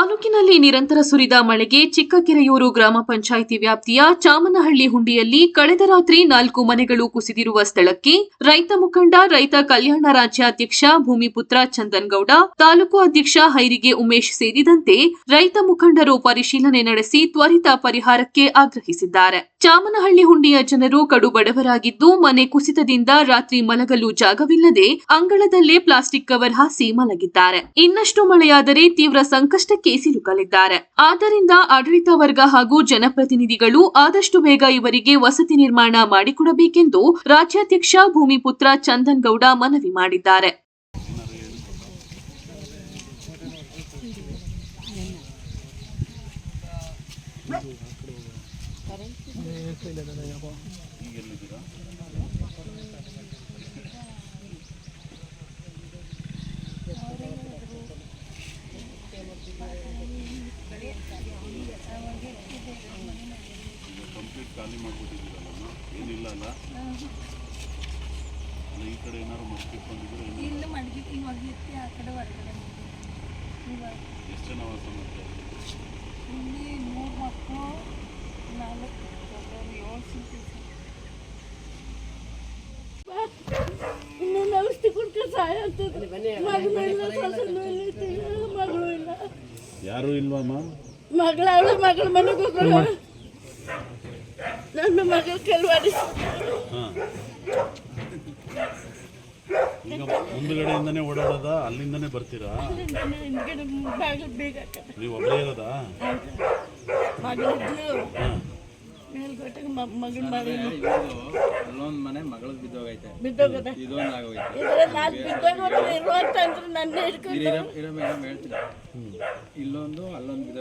ತಾಲೂಕಿನಲ್ಲಿ ನಿರಂತರ ಸುರಿದ ಮಳೆಗೆ ಚಿಕ್ಕಕೆರೆಯೂರು ಗ್ರಾಮ ಪಂಚಾಯಿತಿ ವ್ಯಾಪ್ತಿಯ ಚಾಮನಹಳ್ಳಿ ಹುಂಡಿಯಲ್ಲಿ ಕಳೆದ ರಾತ್ರಿ ನಾಲ್ಕು ಮನೆಗಳು ಕುಸಿದಿರುವ ಸ್ಥಳಕ್ಕೆ ರೈತ ಮುಖಂಡ, ರೈತ ಕಲ್ಯಾಣ ರಾಜ್ಯಾಧ್ಯಕ್ಷ ಭೂಮಿಪುತ್ರ ಚಂದನ್ ಗೌಡ ತಾಲೂಕು ಅಧ್ಯಕ್ಷ ಹೈರಿಗೆ ಉಮೇಶ್ ಸೇರಿದಂತೆ ರೈತ ಮುಖಂಡರು ಪರಿಶೀಲನೆ ನಡೆಸಿ ತ್ವರಿತ ಪರಿಹಾರಕ್ಕೆ ಆಗ್ರಹಿಸಿದ್ದಾರೆ. ಚಾಮನಹಳ್ಳಿ ಹುಂಡಿಯ ಜನರು ಕಡು ಬಡವರಾಗಿದ್ದು ಮನೆ ಕುಸಿತದಿಂದ ರಾತ್ರಿ ಮಲಗಲು ಜಾಗವಿಲ್ಲದೆ ಅಂಗಳದಲ್ಲೇ ಪ್ಲಾಸ್ಟಿಕ್ ಕವರ್ ಹಾಸಿ ಮಲಗಿದ್ದಾರೆ. ಇನ್ನಷ್ಟು ಮಳೆಯಾದರೆ ತೀವ್ರ ಸಂಕಷ್ಟಕ್ಕೆ ಸಿಲುಕಲಿದ್ದಾರೆ ಆದ್ದರಿಂದ ಆಡಳಿತ ವರ್ಗ ಹಾಗೂ ಜನಪ್ರತಿನಿಧಿಗಳು ಆದಷ್ಟು ಬೇಗ ಇವರಿಗೆ ವಸತಿ ನಿರ್ಮಾಣ ಮಾಡಿಕೊಡಬೇಕೆಂದು ರಾಜ್ಯಾಧ್ಯಕ್ಷ ಭೂಮಿಪುತ್ರ ಚಂದನ್ ಗೌಡ ಮನವಿ ಮಾಡಿದ್ದಾರೆ. ಕಂಪ್ಲೀಟ್ ಖಾಲಿ ಮಾಡಿಬಿಟ್ಟಿದ್ದೀರಲ್ಲ ಏನಿಲ್ಲ ಅಲ್ಲ? ಈ ಕಡೆ ಏನಾದ್ರು ಮಡ್ಕಿಟ್ಕೊಂಡಿದ್ರೆ ಇಲ್ಲಿ ಮಡಗಿ ಇವಾಗ ಎತ್ತಿ ಆ ಕಡೆ ಹೊರಗಡೆ ಇವಾಗ ಎಷ್ಟು ಜನ ವಾಸ ಮಾಡ್ತಾರೆ ಇಲ್ಲಿ ಮೂರು ಮಕ್ಕಳು ನಾಲ್ಕು ಏಳು ಸೀಟ್ ಇನ್ನೊಂದು ಔಷಧಿ ಕುಡ್ಕೊಂಡು ಸಹಾಯ ಆಗ್ತದೆ ಇಲ್ಲ ಸೊಸೆನೂ ಇಲ್ಲ ತಿಂಗಳು ಮಗಳು ಇಲ್ಲ ಯಾರೂ ಮ್ಯಾಮ್? ಮಗಳ ಅವಳ ಮಗಳ ಮನೆಗೆ ಹೋಗೋಣ ನನ್ನ ಮಗಳ ಕೆಲವಾಡಿ ಹಾಂ. ಈಗ ಮುಂದ್ಗಡೆಯಿಂದನೇ ಓಡಾಡೋದ ಅಲ್ಲಿಂದನೇ ಬರ್ತೀರಾ? ಹಿಂದ್ಗಡೆ ಬಾಗಿಲು ಬೇಗ ಹಾಕತ್ತೆ ನೀವು ಒಬ್ಬರೇ ಇರೋದಾ? ಹಾಂ. ಮಗಳು ಅಲ್ಲೊಂದು ಮನೆ ಮಗಳು ಬಿದ್ದೋಗೈತೆ. ಬಿದ್ದೋಗದ ಇದೊಂದು ಆಗೋಗೈತೆ. ಇದ್ರೆ ನಾನು ಬಿದ್ದೋಗೋದು ಇರುವಂತ ಅಂದ್ರೆ ನನ್ನ ಹಿಡ್ಕೊಂಡು. ಇರೋ ಇರೋ ಮೇಡಮ್ ಹೇಳ್ತೀನಿ ಇಲ್ಲೊಂದು ಅಲ್ಲೊಂದು ಬಿದ್ದೋಗೈತೆ.